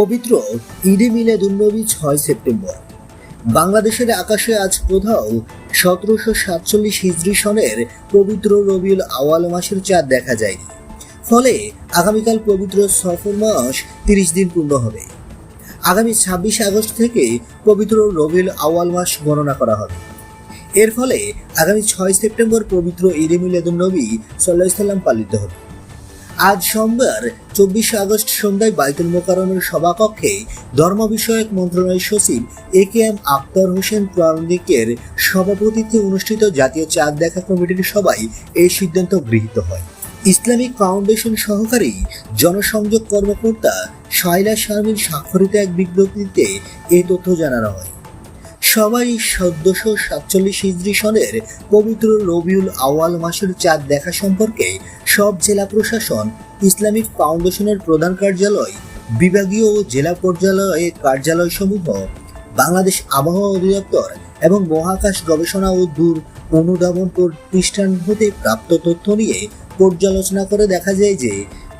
পবিত্র ঈদে মিলাদুন্নবী ছয় সেপ্টেম্বর। বাংলাদেশের আকাশে আজ কোথাও সতেরোশো সাতচল্লিশ হিজরি সনের পবিত্র রবিউল আওয়াল মাসের চাঁদ দেখা যায়নি। ফলে আগামীকাল পবিত্র সফর মাস তিরিশ দিন পূর্ণ হবে। আগামী ছাব্বিশ আগস্ট থেকে পবিত্র রবিউল আওয়াল মাস গণনা করা হবে। এর ফলে আগামী ছয় সেপ্টেম্বর পবিত্র ঈদে মিলাদুন্নবী সাল্লাহ সাল্লাম পালিত হবে। আজ সোমবার, চব্বিশে আগস্ট সন্ধ্যায় বাইতুল মোকারমের সভাকক্ষে ধর্ম বিষয়ক মন্ত্রণালয় সচিব A K M Akhtar Hossain প্রান্তিকের সভাপতিত্বে অনুষ্ঠিত জাতীয় চাঁদ দেখা কমিটির সভায় এই সিদ্ধান্ত গৃহীত হয়। ইসলামিক ফাউন্ডেশন সহকারী জনসংযোগ কর্মকর্তা শাইলা শারমিন স্বাক্ষরিত এক বিজ্ঞপ্তিতে এই তথ্য জানানো হয়। সবাই চোদ্দশো সাতচল্লিশ হিজরি সনের পবিত্র রবিউল আওয়াল মাসের চাঁদ দেখা সম্পর্কে সব জেলা প্রশাসন, ইসলামিক ফাউন্ডেশনের প্রধান কার্যালয়, বিভাগীয় ও জেলা পর্যালয়ে কার্যালয় সমূহ বাংলাদেশ আবহাওয়া অধিদপ্তর এবং মহাকাশ গবেষণা ও দূর অনুধাবন প্রতিষ্ঠান হতে প্রাপ্ত তথ্য নিয়ে পর্যালোচনা করে দেখা যায় যে